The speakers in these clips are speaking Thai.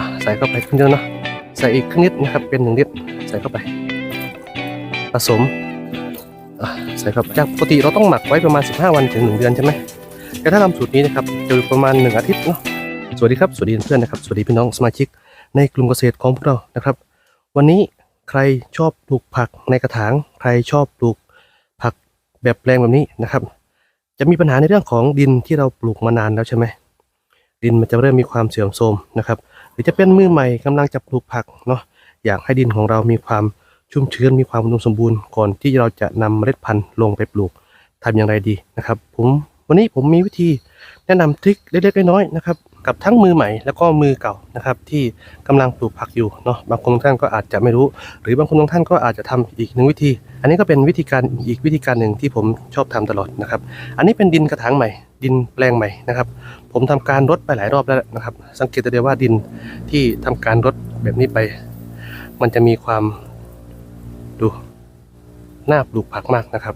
อะใส่เข้าไปครึ่งเดียวเนาะใส่อีกครึ่งนิดนะครับเป็นหนึ่งลิตรใส่เข้าไป ผสมอะใส่เข้าไปจากปกติเราต้องหมักไว้ประมาณ 15 วันถึง 1 เดือนใช่ไหมแต่ถ้าทำสูตรนี้นะครับจะอยู่ประมาณ 1 อาทิตย์เนาะสวัสดีครับสวัสดีเพื่อนนะครับสวัสดีพี่น้องสมาชิก ในกลุ่มเกษตรของพวกเรานะครับ วันนี้ใครชอบปลูกผักในกระถาง ใครชอบปลูกผักแบบแปลงแบบนี้นะครับ จะมีปัญหาในเรื่องของดินที่เราปลูกมานานแล้วใช่ไหมดินมันจะเริ่มมีความเสื่อมโทรมนะครับ รือจะเป็นมือใหม่กำลังจะปลูกผักเนาะอยากให้ดินของเรามีความชุ่มชื้นมีความอุดมสมบูรณ์ก่อนที่เราจะนำเมล็ดพันธุ์ลงไปปลูกทำอย่างไรดีนะครับ ผม วันนี้ผมมีวิธีแนะนำทริคเล็กๆน้อยๆนะครับกับทั้งมือใหม่แล้วก็มือเก่านะครับ ที่กำลังปลูกผักอยู่เนาะบางคนบางท่านก็อาจจะไม่รู้ หรือบางคนบางท่านก็อาจจะทำอีกหนึ่งวิธี อันนี้ก็เป็นวิธีการอีกวิธีการหนึ่งที่ผมชอบทำตลอดนะครับ อันนี้เป็นดินกระถางใหม่ ดินแปลงใหม่นะครับ ผมทำการรดไปหลายรอบแล้วนะครับ สังเกตได้ว่าดินที่ทำการรดแบบนี้ไป มันจะมีความดูน่าปลูกผักมากนะครับ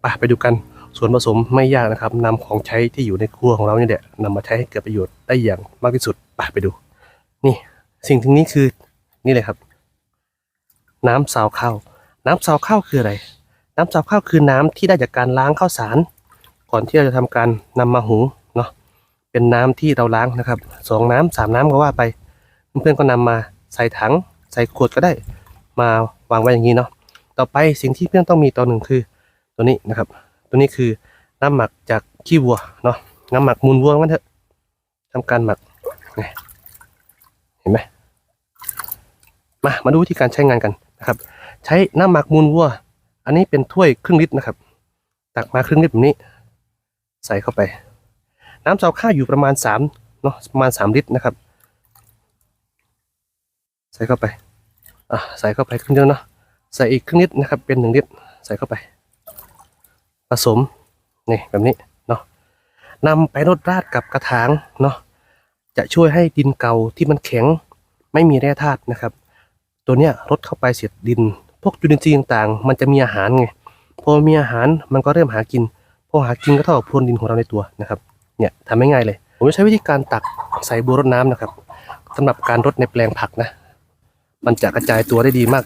ไปไปดูกัน ส่วนผสมไม่ยากนะครับนำของใช้ที่อยู่ในครัวของเราเนี่ยแหละนำมาใช้ให้เกิดประโยชน์ได้อย่างมากที่สุดไปไปดู นี่สิ่งที่นี้คือนี่เลยครับ น้ำซาวข้าวน้ำซาวข้าวคืออะไร น้ำซาวข้าวคือน้ำที่ได้จากการล้างข้าวสาร ก่อนที่เราจะทำการนำมาหุงเนาะเป็นน้ำที่เราล้างนะครับสองน้ำสามน้ำก็ว่าไป เพื่อนๆก็นำมาใส่ถัง ใส่ขวดก็ได้ มาวางไว้อย่างนี้เนาะต่อไปสิ่งที่เพื่อนต้องมีตัวหนึ่งคือตัวนี้นะครับ ตัวนี้คือน้ำหมักจากขี้วัวเนาะน้ำหมักมูลวัวมันเถอะทำการหมักนี่เห็นไหมมามาดูวิธีการใช้งานกันนะครับ ใช้น้ำหมักมูลวัว อันนี้เป็นถ้วยครึ่งลิตรนะครับ ตักมาครึ่งลิตรแบบนี้ ใส่เข้าไป น้ำซาวข้าวอยู่ประมาณสามเนาะประมาณสามลิตรนะครับ ใส่เข้าไปอะใส่เข้าไปครึ่งเดียวเนาะใส่อีกครึ่งลิตรนะครับเป็นหนึ่งลิตรใส่เข้าไป ผสมนี่แบบนี้เนาะนำไปรดราดกับกระถางเนาะจะช่วยให้ดินเก่าที่มันแข็งไม่มีแร่ธาตุนะครับ ตัวเนี้ยรดเข้าไปเสียดดิน พวกจุลินทรีย์ต่างๆ มันจะมีอาหารไงพอมีอาหารมันก็เริ่มหากินพอหากินก็เท่ากับพรวนดินของเราในตัวนะครับเนี่ยทำง่ายๆเลย ผมจะใช้วิธีการตักใส่บัวรดน้ำนะครับสำหรับการรดในแปลงผักนะ มันจะกระจายตัวได้ดีมาก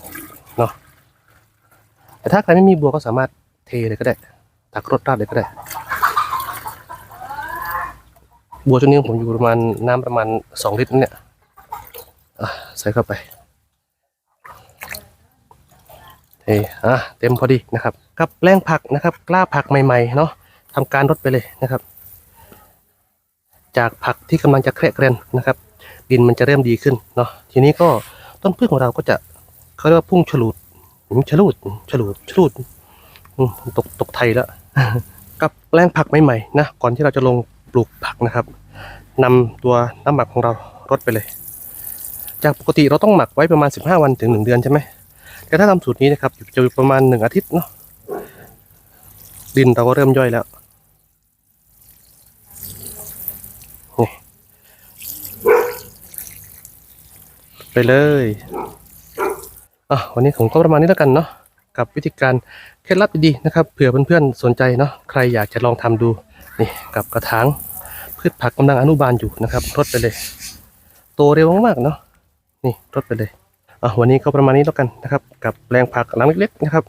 เนาะแต่ถ้าใครไม่มีบัวก็สามารถเทเลยก็ได้ ตักรดราดเลยก็ได้ บัวชุดนี้ผมอยู่ประมาณน้ำประมาณสองลิตรเนี่ยอะใส่เข้าไปเทอะเต็มพอดีนะครับ กับแปลงผักนะครับ กล้าผักใหม่ๆเนาะทำการรดไปเลยนะครับ จากผักที่กำลังจะแคระแกรนนะครับ ดินมันจะเริ่มดีขึ้นเนาะทีนี้ก็ต้นพืชของเราก็จะเขาเรียกว่าพุ่งฉลูดฉลูดฉลูดฉลูดตกตกไทยแล้ว กับแปลงผักใหม่ๆนะก่อนที่เราจะลงปลูกผักนะครับนำตัวน้ำหมักของเรารดไปเลย จากปกติเราต้องหมักไว้ประมาณ 15 วันถึง 1 เดือนใช่ไหมแต่ถ้าทำสูตรนี้นะครับจะอยู่ประมาณ 1 อาทิตย์เนาะดินเราก็เริ่มย่อยแล้วไปเลยอะวันนี้ผมก็ประมาณนี้แล้วกันเนาะ กับวิธีการเคล็ดลับดีๆนะครับเผื่อเพื่อนๆสนใจเนาะใครอยากจะลองทำดูนี่กับกระถางพืชผักกำลังอนุบาลอยู่นะครับทดไปเลย โตเร็วมากๆเนาะนี่ทดไปเลยอะวันนี้ก็ประมาณนี้แล้วกันนะครับ กับแปลงผักหลังเล็กๆนะครับ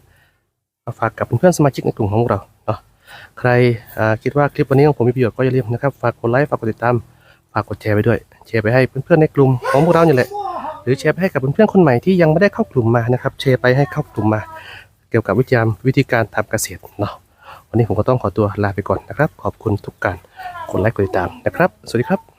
าฝากกับเพื่อนๆสมาชิกในกลุ่มของเราเนาะใครคิดว่าคลิปวันนี้ของผมมีประโยชน์ก็อย่าลืมนะครับฝากกดไลค์ฝากกดติดตามฝากกดแชร์ไปด้วยแชร์ไปให้เพื่อนๆในกลุ่มของพวกเราเนี่ยแหละ รือแชร์ไปให้กับเพื่อนๆคนใหม่ที่ยังไม่ได้เข้ากลุ่มมานะครับแชร์ไปให้เข้ากลุ่มมา เกี่ยวกับวิทยามวิธีการทำเกษตรเนาะวันนี้ผมก็ต้องขอตัวลาไปก่อนนะครับ ขอบคุณทุกการกดไลค์กดติดตามนะครับ สวัสดีครับ